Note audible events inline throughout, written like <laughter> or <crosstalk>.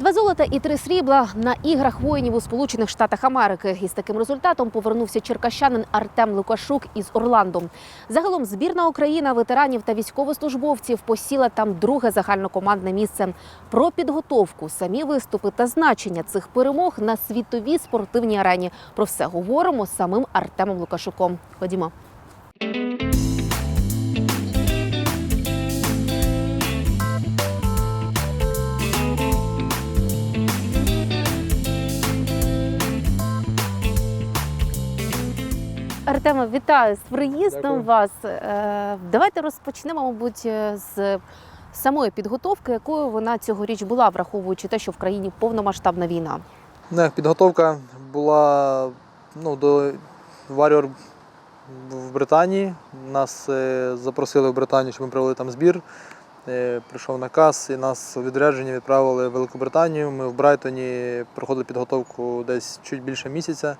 Два золота і три срібла на іграх воїнів у Сполучених Штатах Америки. Із таким результатом повернувся черкащанин Артем Лукашук із Орландо. Загалом збірна Україна ветеранів та військовослужбовців посіла там друге загальнокомандне місце. Про підготовку, самі виступи та значення цих перемог на світовій спортивній арені. Про все говоримо з самим Артемом Лукашуком. Ходімо. Артема, вітаю з приїздом Дякую. вас. Е, Давайте розпочнемо, мабуть, е, з самої підготовки, якою вона цьогоріч була, враховуючи те, що в країні повномасштабна війна. Як підготовка була ну, до Warrior в Британії. Нас е, запросили в Британію, щоб ми провели там збір. Прийшов наказ і нас у відрядження відправили в Великобританію. Ми в Брайтоні проходили підготовку десь чуть більше місяця.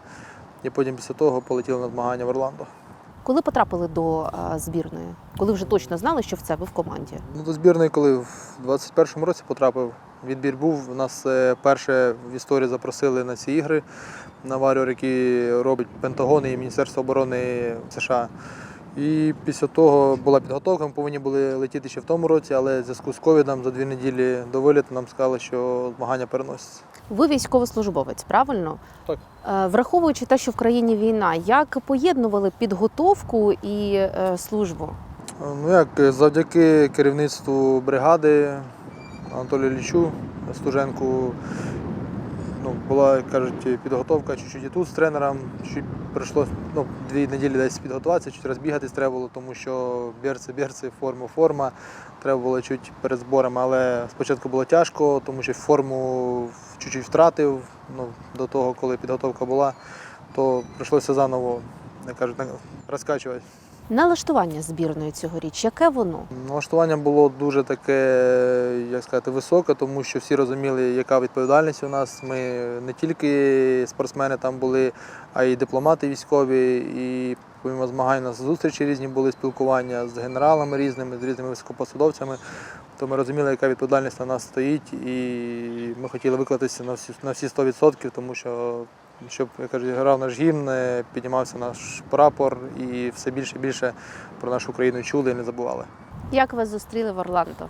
І потім після того полетіли на змагання в Орландо. Коли потрапили до збірної? Коли вже точно знали, що в це ви в команді? Ну, до збірної, коли в 21-му році потрапив, відбір був. Нас е, перше в історії запросили на ці ігри на варіор, які робить Пентагон і Міністерство оборони США. І після того була підготовка, ми повинні були летіти ще в тому році, але в зв'язку з ковідом за дві неділі до виліту нам сказали, що змагання переносяться. Ви військовослужбовець, правильно? Так. Е, Враховуючи те, що в країні війна, як поєднували підготовку і е, службу? Ну як, завдяки керівництву бригади Анатолію Лічу, Стуженку, ну, була, кажуть, підготовка чуть-чуть і тут з тренером. Чуть ну, дві неділі десь підготуватися, чуть розбігатись треба було, тому що берці, берці, форма, форма. Треба було чуть перед зборами, але спочатку було тяжко, тому що форму чуть-чуть втратив ну, до того, коли підготовка була, то прийшлося заново, як кажуть, розкачувати. Налаштування збірної цьогоріч, яке воно? Налаштування було дуже таке, як сказати, високе, тому що всі розуміли, яка відповідальність у нас. Ми не тільки спортсмени там були, а й дипломати військові. І помимо змагань у нас зустрічі різні були спілкування з генералами різними, з різними високопосадовцями. То ми розуміли, яка відповідальність на нас стоїть, і ми хотіли виклатися на всі на всі 100%, тому що щоб я кажу, грав наш гімн, е, піднімався наш прапор і все більше і більше про нашу країну чули і не забували. Як вас зустріли в Орландо?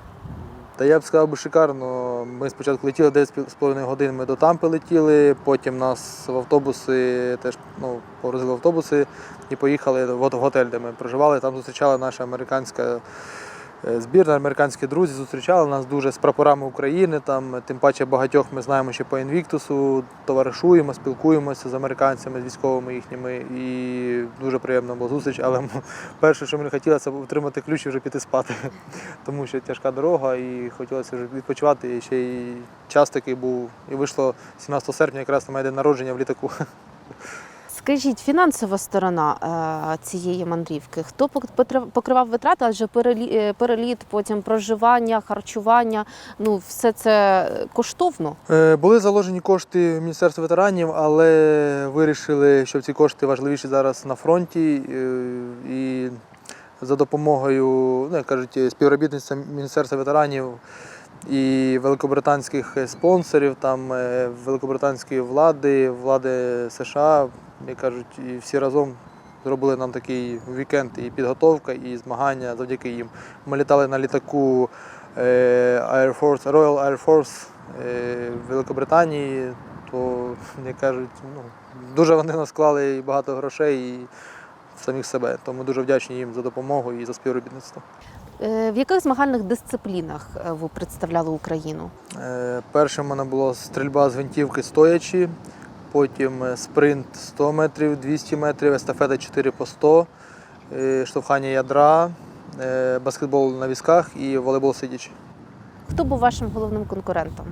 Та я б сказав би шикарно. Ми спочатку летіли 9,5 годин, ми до Тампи летіли, потім нас в автобуси теж ну, погрузили в автобуси і поїхали в готель, де ми проживали. Там зустрічала наша американська збірна, американські друзі зустрічали нас дуже з прапорами України. Там, тим паче багатьох ми знаємо ще по інвіктусу, товаришуємо, спілкуємося з американцями, з військовими їхніми. І дуже приємна була зустріч. Але перше, що мені хотілося, це отримати ключ і вже піти спати. <laughs> Тому що тяжка дорога і хотілося вже відпочивати. І ще й час такий був. І вийшло 17 серпня, якраз на моє день народження в літаку. <laughs> Скажіть, фінансова сторона е, цієї мандрівки. Хто покривав витрати? Адже е, переліт, потім проживання, харчування. Ну, все це коштовно. Е, Були заложені кошти в Міністерство ветеранів, але вирішили, що ці кошти важливіші зараз на фронті. І за допомогою, ну, як кажуть, співробітництва Міністерства ветеранів і великобританських спонсорів, там е, великобританської влади, влади США, як кажуть, і всі разом зробили нам такий вікенд і підготовка, і змагання завдяки їм. Ми літали на літаку е, Air Force, Royal Air Force е, Великобританії, то, як кажуть, ну, дуже вони нас склали і багато грошей і самих себе. Тому дуже вдячні їм за допомогу і за співробітництво. Е, В яких змагальних дисциплінах е, ви представляли Україну? Перше, Першим у мене була стрільба з гвинтівки стоячи, потім е, спринт 100 метрів, 200 метрів, естафета 4 по 100, е, штовхання ядра, е, баскетбол на візках і волейбол сидячи. Хто був вашим головним конкурентом?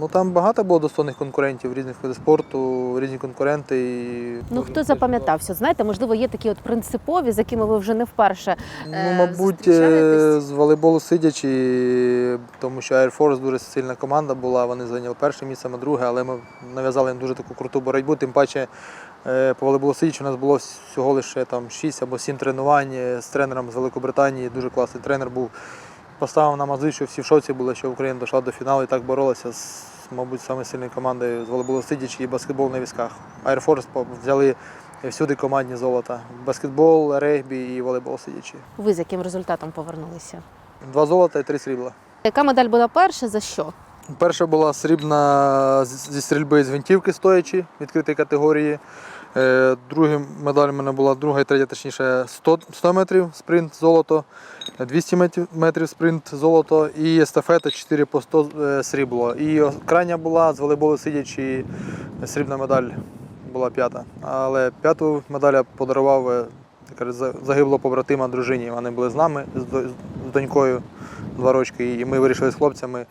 Ну там багато було достойних конкурентів різних видів спорту, різні конкуренти. І... Ну хто запам'ятався? Знаєте, можливо, є такі от принципові, з якими ви вже не вперше. Ну, Е, мабуть, е, з волейболу сидячи, тому що Air Force дуже сильна команда була. Вони зайняли перше місце, ми друге, але ми нав'язали їм дуже таку круту боротьбу. Тим паче е, по волейболу сидячи у нас було всього лише там 6 або 7 тренувань з тренером з Великобританії. Дуже класний тренер був. Поставив нам ази, що всі в шоці були, що Україна дійшла до фіналу і так боролася з мабуть, самою сильною командою з волейболу сидячи і баскетбол на візках. По- взяли всюди командні золота. Баскетбол, регбі і волейбол сидячи. Ви з яким результатом повернулися? Два золота і три срібла. Яка медаль була перша? За що? Перша була срібна зі стрільби з гвинтівки стоячи відкритої категорії. Е, Друга медаль у мене була друга і третя, точніше 100, 100 метрів спринт золото, 200 метрів, метрів спринт золото і естафета 4 по 100 е, срібло. І крайня була з волейболу сидячи срібна медаль була п'ята. Але п'яту медаль я подарував е, як кажуть, за- загиблого побратима дружині. Вони були з нами, з донькою два рочки, і ми вирішили з хлопцями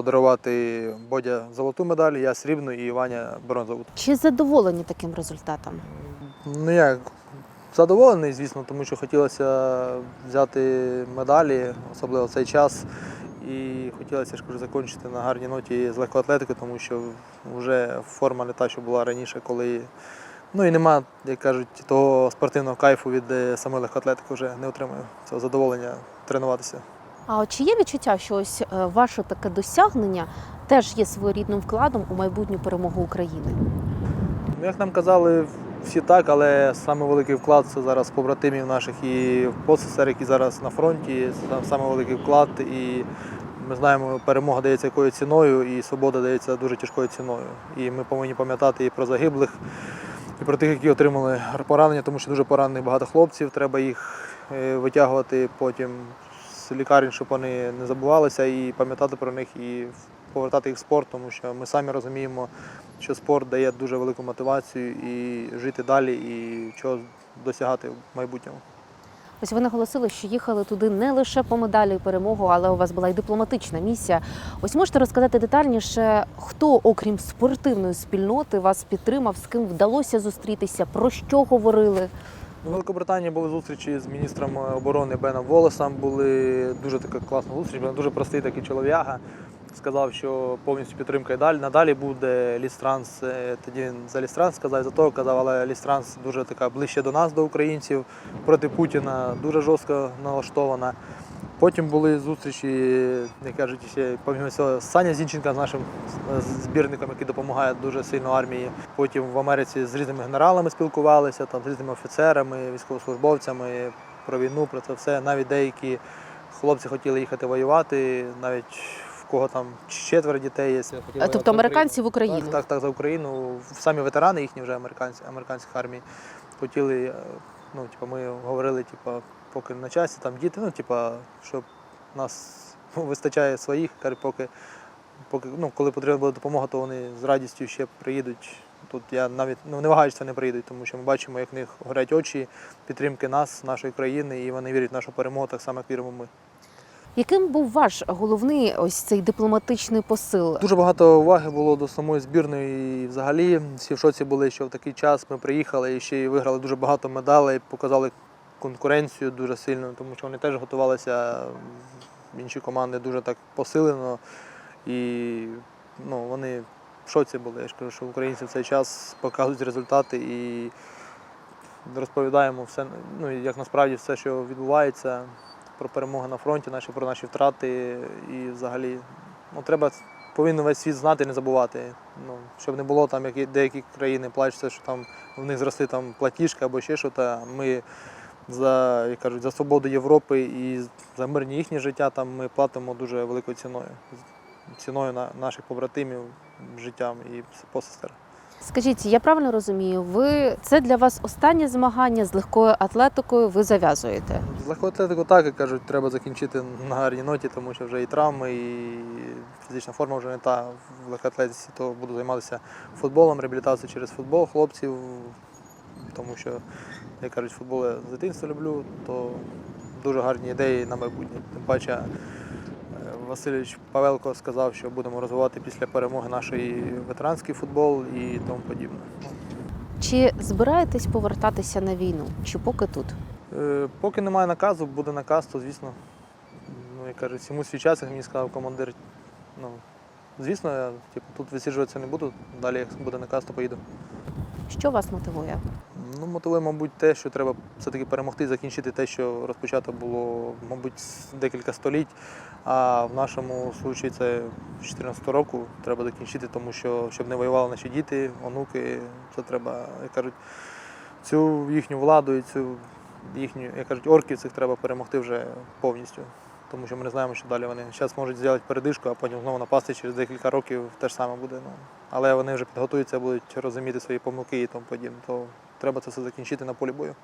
подарувати Бодя золоту медаль, я срібну і Ваня бронзову. Чи задоволені таким результатом? Ну як, задоволений, звісно, тому що хотілося взяти медалі, особливо в цей час. І хотілося ж кажу, закінчити на гарній ноті з легкоатлетики, тому що вже форма не та, що була раніше, коли. Ну і нема, як кажуть, того спортивного кайфу від е, самої легкоатлетики вже не отримую цього задоволення тренуватися. А чи є відчуття, що ось е, ваше таке досягнення теж є своєрідним вкладом у майбутню перемогу України? Ну, Як нам казали, всі так, але саме великий вклад це зараз побратимів наших і посестер, які зараз на фронті. Саме великий вклад. І ми знаємо, перемога дається якою ціною, і свобода дається дуже тяжкою ціною. І ми повинні пам'ятати і про загиблих, і про тих, які отримали поранення, тому що дуже поранених багато хлопців. Треба їх е, витягувати потім лікарень, щоб вони не забувалися, і пам'ятати про них, і повертати їх в спорт, тому що ми самі розуміємо, що спорт дає дуже велику мотивацію і жити далі, і чого досягати в майбутньому. Ось ви наголосили, що їхали туди не лише по медалі і перемогу, але у вас була і дипломатична місія. Ось можете розказати детальніше, хто, окрім спортивної спільноти, вас підтримав, з ким вдалося зустрітися, про що говорили? У Великобританії були зустрічі з міністром оборони Беном Волесом. Були дуже така класна зустріч. Він дуже простий такий чолов'яга. Сказав, що повністю підтримка і далі. Надалі буде Лістранс. Е, Тоді за Лістранс сказав, за того казав, але Лістранс дуже така ближче до нас, до українців, проти Путіна дуже жорстко налаштована. Потім були зустрічі, як кажуть, ще помимо цього, Саня Зінченка з нашим збірником, який допомагає дуже сильно армії. Потім в Америці з різними генералами спілкувалися, там з різними офіцерами, військовослужбовцями про війну, про це все. Навіть деякі хлопці хотіли їхати воювати, навіть в кого там четверо дітей є. хотіли Тобто американці в Україну. Україну? Так, так, так, за Україну. Самі ветерани їхні вже американці, американських армій хотіли, е, ну, типу, ми говорили, типу, поки на часі, там діти, ну, типу, щоб нас <laughs> вистачає своїх, каже, поки, поки ну, коли потрібна буде допомога, то вони з радістю ще приїдуть. Тут я навіть ну, не вагаюся, що вони приїдуть, тому що ми бачимо, як в них горять очі підтримки нас, нашої країни, і вони вірять в нашу перемогу так само, як віримо ми. Яким був ваш головний ось цей дипломатичний посил? Дуже багато уваги було до самої збірної. І взагалі всі в шоці були, що в такий час ми приїхали і ще й виграли дуже багато медалей, показали конкуренцію дуже сильно, тому що вони теж готувалися інші команди дуже так посилено. І ну, вони в шоці були. Я ж кажу, що українці в цей час показують результати і розповідаємо все, ну, як насправді все, що відбувається, про перемоги на фронті, наші, про наші втрати і взагалі ну, треба, повинен весь світ знати і не забувати. Ну, щоб не було там, як деякі країни плачуться, що там в них зросли там платіжки або ще щось. Ми за, як кажуть, за свободу Європи і за мирні їхнє життя там ми платимо дуже великою ціною. Ціною на наших побратимів, життям і посестер. Скажіть, я правильно розумію, ви це для вас останнє змагання з легкою атлетикою ви зав'язуєте? З легкоатлетику так, як кажуть, треба закінчити на гарній ноті, тому що вже і травми, і фізична форма вже не та в легкоатлетиці, то буду займатися футболом, реабілітацією через футбол хлопців, тому що, як кажуть, футбол я з дитинства люблю, то дуже гарні ідеї на майбутнє. Тим паче е, Васильович Павелко сказав, що будемо розвивати після перемоги нашої ветеранський футбол і тому подібне. Чи збираєтесь повертатися на війну? Чи поки тут? Е, Поки немає наказу, буде наказ, то звісно, ну як кажуть, всьому свій час, як мені сказав командир. Ну, звісно, я типу, тут висіджуватися не буду, далі як буде наказ, то поїду. Що вас мотивує? Ну, мотивує, мабуть, те, що треба все-таки перемогти закінчити те, що розпочато було, мабуть, декілька століть. А в нашому случаї це з 14 року треба закінчити, тому що щоб не воювали наші діти, онуки, це треба, як кажуть, цю їхню владу і цю їхню, як кажуть, орків цих треба перемогти вже повністю. Тому що ми не знаємо, що далі вони зараз можуть зробити передишку, а потім знову напасти через декілька років те ж саме буде. Ну. Але вони вже підготуються, будуть розуміти свої помилки і тому подібне. Треба це все закінчити на полі бою.